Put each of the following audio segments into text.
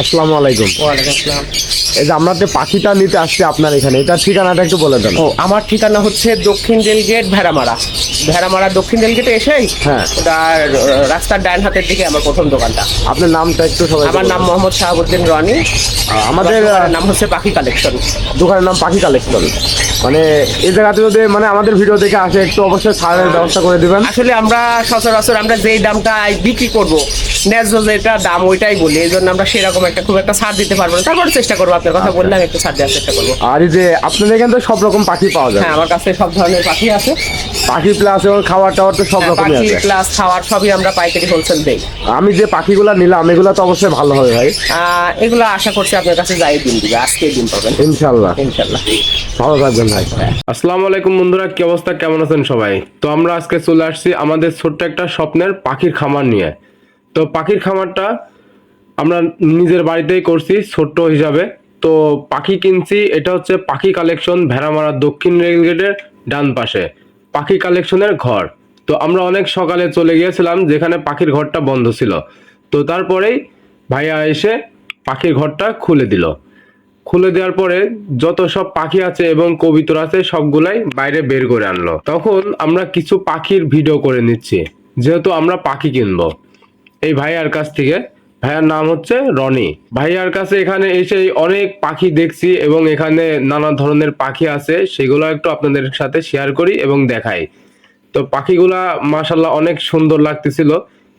আসসালামু আলাইকুম। ওয়ালাইকুম আসসালাম। এই যে আমরা যে পাখিটা নিতে আসছি আপনার এখানে এটার ঠিকানাটা একটু বলে দেন। ও আমার ঠিকানা হচ্ছে দক্ষিণ রেলগেট ভেড়ামারা। ভেড়ামারা দক্ষিণ রেলগেটে এসেই হ্যাঁ। ওটার রাস্তার ডান হাতের দিকে আমার প্রথম দোকানটা। আপনার নামটা একটু সবাই আমার নাম মোহাম্মদ শাহাবুদ্দিন রনি। আমাদের নাম হচ্ছে পাখি কালেকশন। দোকানের নাম পাখি কালেকশন। মানে এই জায়গাতে যদি মানে আমাদের ভিডিও দেখে আসে একটু অবশ্যই ছাড়ের ব্যবস্থা করে দিবেন। আসলে আমরা সচরাচর আমরা যেই দামটা বিক্রি করব ন্যায্য যেটা দাম ওইটাই বলি এই জন্য আমরা সেরকম একটা খুব একটা ছাড় দিতে পারব না। তারপরে চেষ্টা করব আপনার কথা বললাম একটু ছাড় দেওয়ার চেষ্টা করব। আর এই যে আপনাদের এখানে তো সব রকম পাখি পাওয়া যায়। হ্যাঁ আমার কাছে সব ধরনের পাখি আছে। পাখি প্লাস এবং খাবার টাওয়ার তো সব রকমই হ্যাঁ, পাখি আছে। প্লাস খাওয়ার সবই আমরা পাইকারি হোলসেল দেই। আমি যে পাখিগুলা নিলাম এগুলা তো অবশ্যই ভালো হবে ভাই। আহ, এগুলো আশা করছি আপনার কাছে যাই দিন দিবে আজকে দিন পাবেন। ইনশাল্লাহ। ইনশাল্লাহ। ভালো থাকবেন ভাই। আসসালামু আলাইকুম বন্ধুরা কি অবস্থা কেমন আছেন সবাই? তো আমরা আজকে চলে আসছি আমাদের ছোট্ট একটা স্বপ্নের পাখির খামার নিয়ে। তো পাখির খামারটা আমরা নিজের বাড়িতেই করছি, ছোট্ট হিসাবে। তো পাখি কিনছি, এটা হচ্ছে পাখি কালেকশন ভেড়ামারা দক্ষিণ রেলগেটের ডান পাশে, পাখি কালেকশনের ঘর। তো আমরা অনেক সকালে চলে গিয়েছিলাম, যেখানে পাখির ঘরটা বন্ধ ছিল। তো তারপরেই ভাইয়া এসে পাখির ঘরটা খুলে দিল। খুলে দেওয়ার পরে যত সব পাখি আছে এবং কবিতর আছে, সবগুলাই বাইরে বের করে আনলো। তখন আমরা কিছু পাখির ভিডিও করে নিচ্ছি, যেহেতু আমরা পাখি কিনবো। এই ভাইয়ার কাছ থেকে ভাইয়ার নাম হচ্ছে রনি। ভাইয়ার কাছে এখানে এসে অনেক পাখি দেখছি এবং এখানে নানা ধরনের পাখি আছে, সেগুলো একটু আপনাদের সাথে শেয়ার করি এবং দেখাই। তো পাখিগুলা মাশাল্লাহ অনেক সুন্দর লাগতেছিল।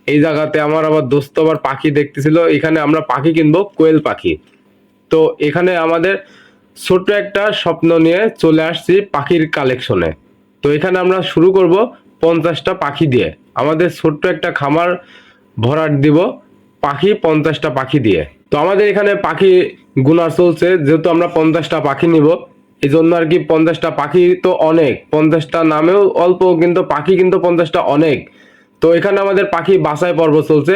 এই জায়গাতে আমার আবার দোস্ত আবার পাখি দেখতেছিল, এখানে আমরা পাখি কিনবো, কোয়েল পাখি। তো এখানে আমাদের ছোট্ট একটা স্বপ্ন নিয়ে চলে আসছি পাখির কালেকশনে তো এখানে আমরা শুরু করব পঞ্চাশটা পাখি দিয়ে। আমাদের ছোট্ট একটা খামার ভরাট দিব। পাখি, পঞ্চাশটা পাখি দিয়ে। তো আমাদের এখানে পাখি গুনার চলছে, যেহেতু আমরা পঞ্চাশটা পাখি নিব এই জন্য আর কি পঞ্চাশটা পাখি তো অনেক, পঞ্চাশটা নামেও অল্প, কিন্তু পাখি কিন্তু পঞ্চাশটা অনেক। তো এখানে আমাদের পাখি বাছাই পর্ব চলছে,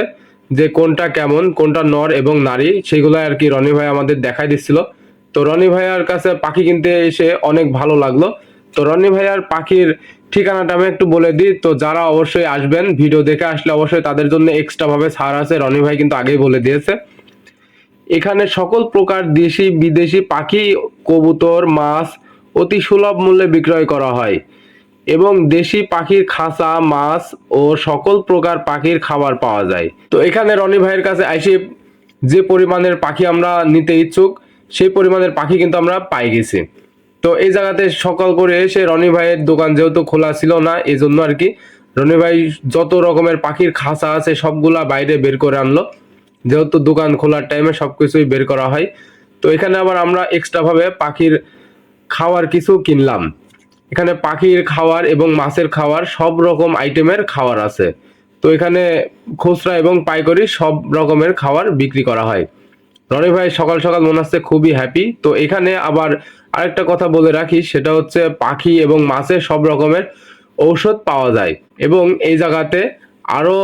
যে কোনটা কেমন, কোনটা নর এবং নারী সেগুলো আর কি রনি ভাই আমাদের দেখাই দিচ্ছিল। তো রনি ভাইয়ার কাছে পাখি কিনতে এসে অনেক ভালো লাগল। তো রনি ভাইয়ার পাখির ঠিকানাটা আমি একটু বলে দিই। তো যারা অবশ্যই আসবেন, ভিডিও দেখে আসলে অবশ্যই তাদের জন্য এক্সট্রা ভাবে ছাড় আছে। রনি ভাই কিন্তু আগেই বলে দিয়েছে। এখানে সকল প্রকার দেশি, বিদেশি পাখি, কবুতর, মাছ অতি সুলভ মূল্যে বিক্রয় করা হয় এবং দেশি পাখির খাঁচা, মাছ ও সকল প্রকার পাখির খাবার পাওয়া যায়। তো এখানে রনি ভাইয়ের কাছে আইসি যে পরিমাণের পাখি আমরা নিতে ইচ্ছুক, সেই পরিমাণের পাখি কিন্তু আমরা পাই গেছি। তো এই জায়গাতে সকাল করে এসে রনি ভাইয়ের দোকান যেহেতু খোলা ছিল না এই জন্য আর কি রনি ভাই যত রকমের পাখির খাঁচা আছে সবগুলা বাইরে বের করে আনলো। যেহেতু দোকান খোলার টাইমে সবকিছুই বের করা হয়। তো এখানে আবার আমরা এক্সট্রা ভাবে পাখির খাওয়ার কিছু কিনলাম। এখানে পাখির খাওয়ার এবং মাছের খাওয়ার সব রকম আইটেমের খাওয়ার আছে। তো এখানে খুচরা এবং পাইকারি সব রকমের খাবার বিক্রি করা হয়। রনি ভাই সকাল সকাল মনে হচ্ছে খুবই হ্যাপি তো এখানে আবার আরেকটা কথা বলে রাখি, সেটা হচ্ছে পাখি এবং মাছের সব রকমের ঔষধ পাওয়া যায়। এবং এই জায়গাতে আরও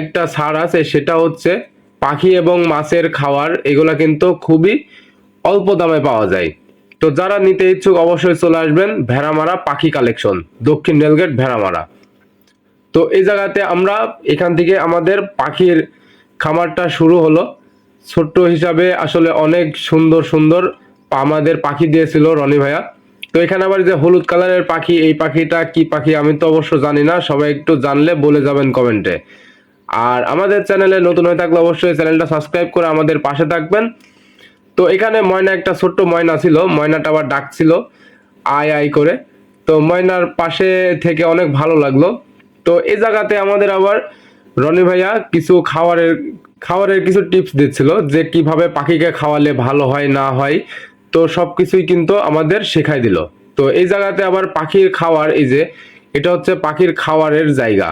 একটা ছাড় আছে, সেটা হচ্ছে পাখি এবং মাছের খাওয়ার, এগুলা কিন্তু খুবই অল্প দামে পাওয়া যায়। তো যারা নিতে ইচ্ছুক অবশ্যই চলে আসবেন ভেড়ামারা পাখি কালেকশন, দক্ষিণ রেলগেট ভেড়ামারা। তো এই জায়গাতে আমরা এখান থেকে আমাদের পাখির খামারটা শুরু হলো। ছোট্ট হিসাবে আসলে অনেক সুন্দর সুন্দর আমাদের পাখি দিয়েছিল রনি ভাইয়া। তো এখানে আবার যে হলুদ কালারের পাখি, এই পাখিটা কি পাখি আমি তো অবশ্য জানি না, সবাই একটু জানলে বলে যাবেন কমেন্টে। আর আমাদের চ্যানেলে নতুন হয়ে থাকলে অবশ্যই চ্যানেলটা সাবস্ক্রাইব করে আমাদের পাশে থাকবেন। তো এখানে ময়না একটা ছোট্ট ময়না ছিল, ময়নাটা আবার ডাকছিল, আয় আয় করে। তো ময়নার পাশে থেকে অনেক ভালো লাগল। তো এই জায়গাতে আমাদের আবার রনি ভাইয়া কিছু খাওয়ারের খাওয়ারের কিছু টিপস দিচ্ছিল যে কীভাবে পাখিকে খাওয়ালে ভালো হয়, না হয়। তো সবকিছুই কিন্তু আমাদের শেখাই দিল। তো এই জায়গাতে আবার পাখির খাওয়ার, এই যে, এটা হচ্ছে পাখির খাওয়ারের জায়গা।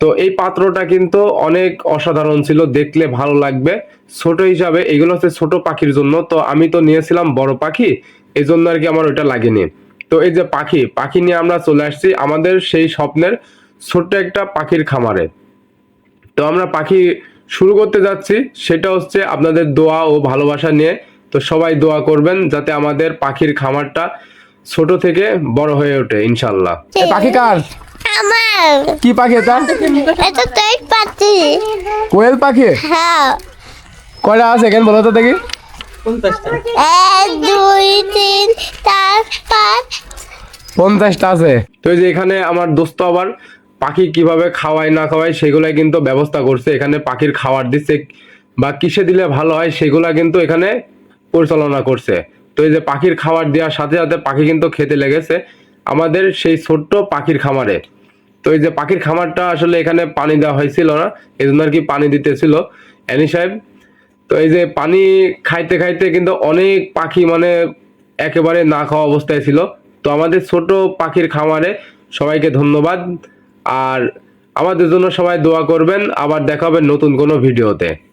তো এই পাত্রটা কিন্তু অনেক অসাধারণ ছিল, দেখলে ভালো লাগবে। ছোট হিসাবে, এগুলো হচ্ছে ছোট পাখির জন্য। তো আমি তো নিয়েছিলাম বড় পাখি এই জন্য আর কি আমার ওইটা লাগেনি। তো এই যে পাখি পাখি নিয়ে আমরা চলে আসছি আমাদের সেই স্বপ্নের ছোট্ট একটা পাখির খামারে। তো আমরা পাখি শুরু করতে যাচ্ছি, সেটা হচ্ছে আপনাদের দোয়া ও ভালোবাসা নিয়ে। তো সবাই দোয়া করবেন যাতে আমাদের পাখির খামারটা ছোট থেকে বড় হয়ে ওঠে ইনশাল্লাহ পাখি কার? আমার। কি পাখি এটা? এটা তুই পাচ্ছি কোয়েল পাখি? হ্যাঁ। কয়টা আছে এখানে বলো তো দেখি। এক দুই তিন চার পাঁচ। পঞ্চাশটা আছে। তো এই যে এখানে আমার দোস্ত আবার পাখি কীভাবে খাওয়ায় না খাওয়ায় সেগুলাই কিন্তু ব্যবস্থা করছে। এখানে পাখির খাবার দিচ্ছে বা কিসে দিলে ভালো হয় সেগুলা কিন্তু এখানে পরিচালনা করছে। তো এই যে পাখির খাবার দেওয়ার সাথে সাথে পাখি কিন্তু খেতে লেগেছে। আমাদের সেই ছোট্ট পাখির খামারে। তো এই যে পাখির খামারটা আসলে এখানে পানি দেওয়া হয়েছিল না এই জন্য আর কি পানি দিতেছিল। অ্যানি সাহেব, তো এই যে পানি খাইতে খাইতে কিন্তু অনেক পাখি মানে একেবারে না খাওয়া অবস্থায় ছিল। তো আমাদের ছোট পাখির খামারে সবাইকে ধন্যবাদ। আর আমাদের জন্য সবাই দোয়া করবেন। আবার দেখা হবে নতুন কোনো ভিডিওতে।